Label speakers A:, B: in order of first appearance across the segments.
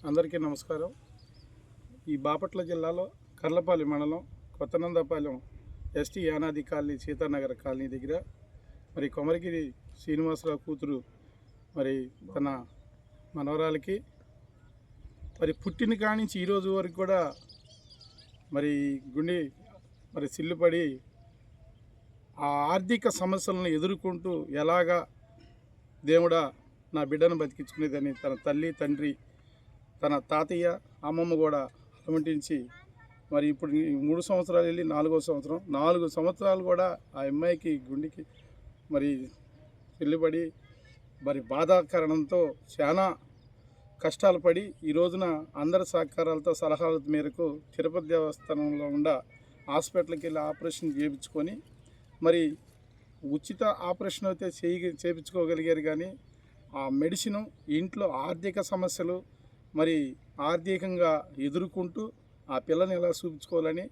A: అందరికీ నమస్కారం. ఈ బాపట్ల జిల్లాలో కర్లపాలి మండలం Kothanandapalem ST Yanadi colony Seethanagar colony దగ్గర మరి కొమరగిరి శ్రీనివాసరావు కూతురు మరి తన మనవరాలకి మరి పుట్టిన కాడి నుంచి ఈరోజు వరకు కూడా మరి గుండె మరి సిల్లుపడి ఆ ఆర్థిక సమస్యలను ఎదుర్కొంటూ ఎలాగా దేవుడా నా బిడ్డను బతికించుకునేదని తన తల్లి తండ్రి తన తాతయ్య అమ్మమ్మ కూడా అలమటించి మరి ఇప్పుడు మూడు సంవత్సరాలు వెళ్ళి నాలుగో సంవత్సరం. నాలుగు సంవత్సరాలు కూడా ఆ అమ్మాయికి గుండెకి మరి చెల్లిబడి మరి బాధాకరణంతో చాలా కష్టాలు పడి ఈ రోజున అందరి సహకారాలతో సలహాల మేరకు తిరుపతి దేవస్థానంలో ఉండ హాస్పిటల్కి వెళ్ళి ఆపరేషన్ చేయించుకొని మరి ఉచిత ఆపరేషన్ అయితే చేయి చేయించుకోగలిగారు కానీ ఆ మెడిసిన్ ఇంట్లో ఆర్థిక సమస్యలు మరి ఆర్థికంగా ఎదుర్కొంటూ ఆ పిల్లని ఎలా చూపించుకోవాలని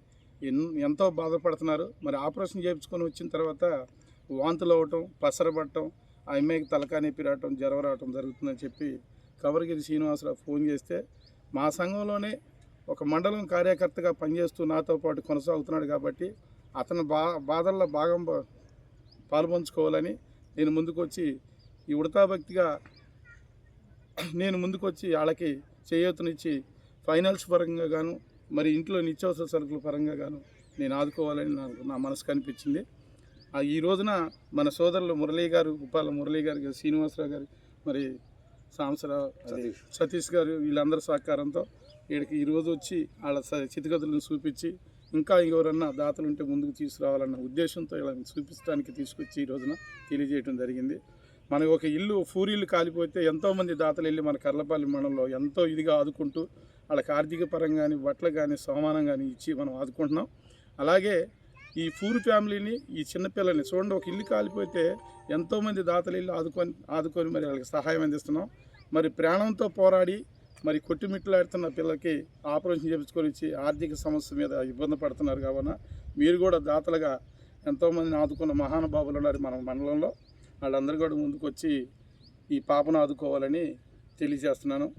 A: ఎన్ ఎంతో బాధపడుతున్నారు. మరి ఆపరేషన్ చేయించుకొని వచ్చిన తర్వాత వాంతులు అవ్వటం పసరబట్టడం ఆ అమ్మాయికి తలకా నొప్పి రావటం జ్వరం రావటం జరుగుతుందని చెప్పి కవరగిరి శ్రీనివాసరావు ఫోన్ చేస్తే మా సంఘంలోనే ఒక మండలం కార్యకర్తగా పనిచేస్తూ నాతో పాటు కొనసాగుతున్నాడు కాబట్టి అతను బా బాధల్లో భాగం పాల్పంచుకోవాలని నేను ముందుకొచ్చి ఈ ఉడతా భక్తిగా నేను ముందుకొచ్చి వాళ్ళకి చేయూతనిచ్చి ఫైనాన్స్ పరంగా గాను మరి ఇంట్లో నిత్యావసర సరుకుల పరంగా గాను నేను ఆదుకోవాలని నాకు నా మనసు కనిపించింది. ఆ ఈ రోజున మన సోదరులు మురళీ గారు ఉప్పాల మురళీ గారు శ్రీనివాసరావు గారు మరి సాంసరావు సతీష్. గారు వీళ్ళందరి సహకారంతో వీడికి ఈరోజు వచ్చి వాళ్ళ స్థితిగతులను చూపించి ఇంకా ఎవరన్నా దాతలు ఉంటే ముందుకు తీసుకురావాలన్న ఉద్దేశంతో ఇలా చూపించడానికి తీసుకొచ్చి ఈ రోజున తెలియజేయడం జరిగింది. మనకు ఒక ఇల్లు ఫూరీలు కాలిపోతే ఎంతోమంది దాతలు వెళ్ళి మన కర్లపల్లి మండలంలో ఎంతో ఇదిగా ఆదుకుంటూ వాళ్ళకి ఆర్థిక పరంగా కానీ బట్టలు కానీ సమానం కానీ ఇచ్చి మనం ఆదుకుంటున్నాం. అలాగే ఈ పూర్ ఫ్యామిలీని ఈ చిన్నపిల్లని చూడండి ఒక ఇల్లు కాలిపోతే ఎంతోమంది దాతలు ఇల్లు ఆదుకొని ఆదుకొని మరి వాళ్ళకి సహాయం అందిస్తున్నాం. మరి ప్రాణంతో పోరాడి మరి కొట్టుమిట్లాడుతున్న పిల్లలకి ఆపరేషన్ చేపించుకొని ఇచ్చి ఆర్థిక సమస్య మీద ఇబ్బంది పడుతున్నారు కావున మీరు కూడా దాతలుగా ఎంతోమందిని ఆదుకున్న మహానుభావులు ఉన్నారు మన మండలంలో. వాళ్ళందరూ కూడా ముందుకు వచ్చి ఈ పాపను ఆదుకోవాలని తెలియజేస్తున్నాను.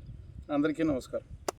A: అందరికీ నమస్కారం.